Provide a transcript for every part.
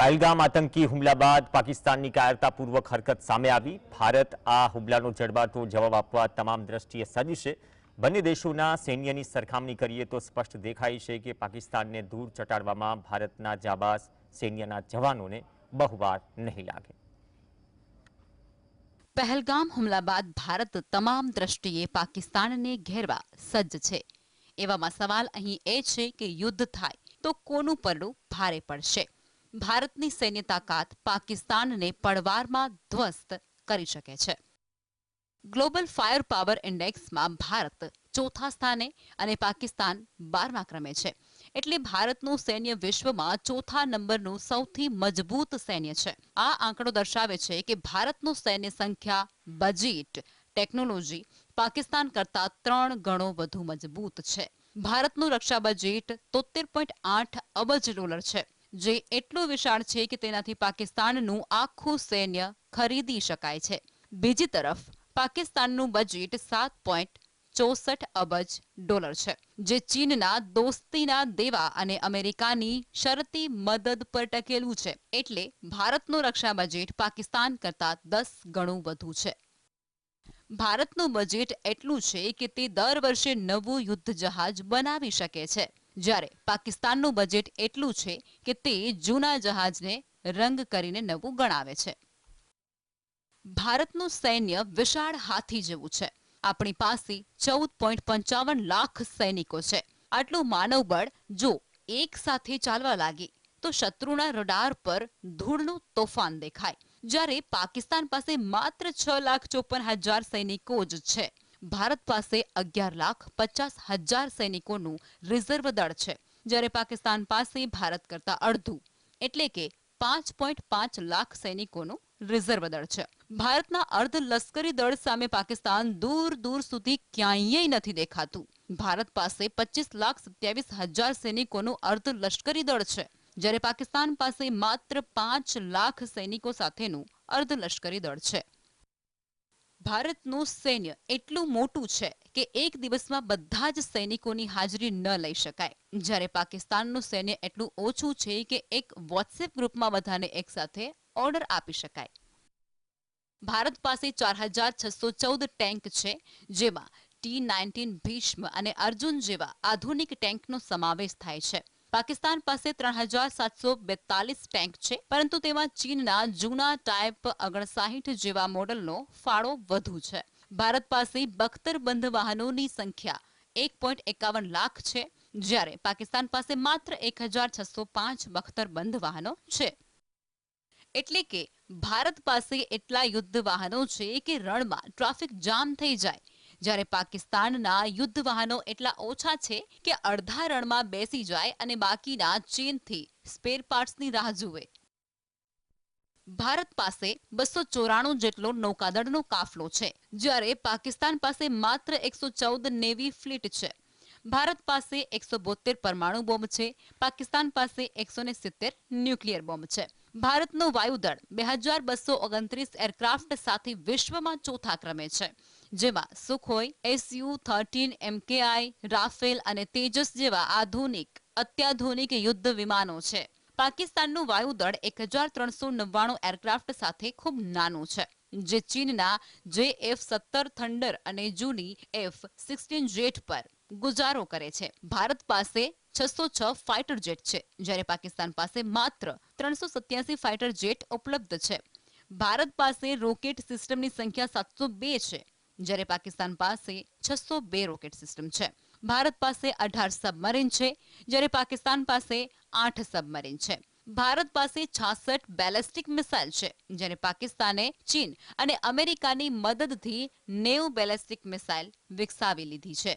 પહેલગામ આતંકી હુમલા બાદ પાકિસ્તાનની કાયરતાપૂર્વક હરકત સામે આવી. ભારત આ હુમલાનો જડબાતો જવાબ આપવા તમામ દ્રષ્ટિએ સજ્જ છે. બંને દેશોના સૈન્યની સરખામણી કરીએ તો સ્પષ્ટ દેખાય છે કે પાકિસ્તાનને દૂર ચટાડવામાં ભારતના જાબાઝ સૈન્યના જવાનોને બહુવાર નહીં લાગે. પહેલગામ હુમલા બાદ ભારત તમામ દ્રષ્ટિએ પાકિસ્તાનને ઘેરવા સજ્જ છે. એવામાં સવાલ અહીં એ છે કે યુદ્ધ થાય તો કોનું પરડું ભારે પડશે? ભારતની સૈન્ય તાકાત પાકિસ્તાનને પડવારમાં ધ્વસ્ત કરી શકે છે. ગ્લોબલ ફાયર પાવર ઇન્ડેક્સમાં ભારત ચોથા સ્થાને અને પાકિસ્તાન બારમા ક્રમે છે. એટલે ભારતનું સૈન્ય વિશ્વમાં ચોથા નંબરનું સૌથી મજબૂત સૈન્ય છે. આ આંકડો દર્શાવે છે કે ભારતનું સૈન્ય સંખ્યા બજેટ ટેકનોલોજી પાકિસ્તાન કરતા ત્રણ ગણો વધુ મજબૂત છે. ભારતનું રક્ષા બજેટ તોતેર પોઈન્ટ આઠ અબજ ડોલર છે. જે એટલું વિશાળ છે કે તેનાથી પાકિસ્તાનનું આખું સૈન્ય ખરીદી શકાય છે. બીજી તરફ, પાકિસ્તાનનું બજેટ સાત પોઈન્ટ ચોસઠ અબજ ડોલર છે, જે ચીનના દોસ્તીના દેવા અને અમેરિકાની શરતી મદદ પર ટકેલું છે. એટલે ભારતનું રક્ષા બજેટ પાકિસ્તાન કરતાં દસ ગણું વધુ છે. ભારતનું બજેટ એટલું છે કે તે દર વર્ષે નવું યુદ્ધ જહાજ બનાવી શકે છે. જ્યારે પાકિસ્તાનનું બજેટ એટલું છે કે તે જૂના જહાજને રંગ કરીને નવું ગણાવે છે. ભારતનું સૈન્ય વિશાળ હાથી જેવું છે. આપણી પાસે ચૌદ પોઈન્ટ પંચાવન લાખ સૈનિકો છે. આટલું માનવબળ જો એક સાથે ચાલવા લાગે, તો શત્રુના રડાર પર ધૂળનું તોફાન દેખાય. જ્યારે પાકિસ્તાન પાસે માત્ર છ લાખ ચોપન હજાર સૈનિકો જ છે ભારત પાસે અગિયાર લાખ પચાસ હજાર સૈનિકોનું રિઝર્વ દળ છે, જ્યારે પાકિસ્તાન પાસે ભારત કરતા અડધું. એટલે કે પાંચ પોઈન્ટ પાંચ લાખ સૈનિકોનું રિઝર્વ દળ છે. ભારતના અર્ધ લશ્કરી દળ સામે પાકિસ્તાન દૂર દૂર સુધી ક્યાંય નથી દેખાતું. ભારત પાસે પચીસ લાખ સત્યાવીસ હજાર સૈનિકોનું અર્ધ લશ્કરી દળ છે, જ્યારે પાકિસ્તાન પાસે માત્ર પાંચ લાખ સૈનિકો સાથેનું અર્ધ લશ્કરી દળ છે. ભારતનું સૈન્ય એટલું મોટું છે કે એક દિવસમાં બધા જ સૈનિકોની હાજરી ન લઈ શકાય. જ્યારે પાકિસ્તાનનું સૈન્ય એટલું ઓછું છે કે એક વોટ્સએપ ગ્રુપમાં બધાને એકસાથે ઓર્ડર આપી શકાય. ભારત પાસે ચાર હજાર છસો ચૌદ ટેન્ક છે, જેમાં ટી નાઇન્ટીન ભીષ્મ અને અર્જુન જેવા આધુનિક ટેન્કનો સમાવેશ થાય છે. પાકિસ્તાન પાસે ત્રણ ટેન્ક છે, પરંતુ તેમાં ચીનના જૂના ટાઈપ અગણસાહીઠ જેવા મોડલનો ફાળો વધુ છે. ભારત પાસે બખ્તરબંધ વાહનોની સંખ્યા એક પોઈન્ટ એકાવન લાખ છે, જ્યારે પાકિસ્તાન પાસે માત્ર એક હજાર છસો પાંચ બખ્તરબંધ વાહનો છે. એટલે કે ભારત પાસે એટલા યુદ્ધ વાહનો છે કે રણમાં ટ્રાફિક જામ થઈ જાય જ્યારે પાકિસ્તાનના યુદ્ધ વાહનો એટલા ઓછા છે કે અડધા રણમાં બેસી જાય અને બાકીના ચીનથી સ્પેર પાર્ટ્સની રાહ જુએ. ભારત પાસે બસો ચોરાણું જેટલો નૌકાદળનો કાફલો છે, જ્યારે પાકિસ્તાન પાસે માત્ર એકસો ચૌદ નેવી ફ્લીટ છે. ભારત પાસે એકસો બોતેર પરમાણુ બોમ્બ છે, પાકિસ્તાન પાસે એકસો ને સિત્તેર ન્યુક્લિયર બોમ્બ છે. ભારતનું વાયુદળ બે હજાર બસો ઓગણત્રીસ એરક્રાફ્ટ સાથે વિશ્વમાં ચોથા ક્રમે છે. જેમાં Sukhoi SU thirteen MKI Rafale અને તેજસ જેવા આધુનિક, અત્યાધુનિક યુદ્ધ વિમાનો છે. પાકિસ્તાનનું વાયુદળ એક હજાર ત્રણસો નવ્વાણું એરક્રાફ્ટ સાથે ખૂબ નાનું છે, જે ચીનના જે એફ સત્તર થંડર અને જૂની એફ સિક્સટીન જેટ પર ગુજારો કરે છે. ભારત પાસે છસો છ ફાઇટર જેટ છે, જ્યારે પાકિસ્તાન પાસે માત્ર ત્રણસો સત્યાસી ફાઇટર જેટ ઉપલબ્ધ છે. ભારત પાસે રોકેટ સિસ્ટમની સંખ્યા સાતસો બે છે જ્યારે પાકિસ્તાન પાસે છસો બે રોકેટ સિસ્ટમ છે. ભારત પાસે અઢાર સબમરીન છે, જ્યારે પાકિસ્તાન પાસે આઠ સબમરીન છે. ભારત પાસે છાસઠ બેલેસ્ટિક મિસાઇલ છે, જ્યારે પાકિસ્તાને ચીન અને અમેરિકાની મદદથી નેવ બેલેસ્ટિક મિસાઇલ વિકસાવી લીધી છે.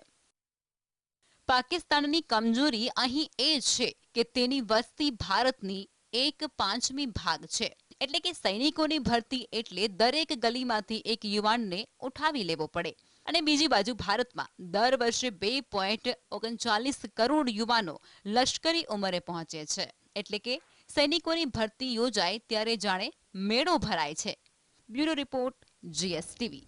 પાકિસ્તાનની કમજોરી અહીં એ છે કે તેની વસ્તી ભારતની એક પાંચમી ભાગ છે. એટલે કે સૈનિકોની ભરતી એટલે દરેક ગલીમાંથી એક યુવાનને ઉઠાવી લેવો પડે. અને બીજી બાજુ ભારતમાં દર વર્ષે બે પોઈન્ટ ઓગણચાલીસ કરોડ યુવાનો લશ્કરી ઉંમરે પહોંચે છે. એટલે કે સૈનિકોની ભરતી યોજાય ત્યારે જાણે મેળો ભરાય છે. Bureau report GSTV.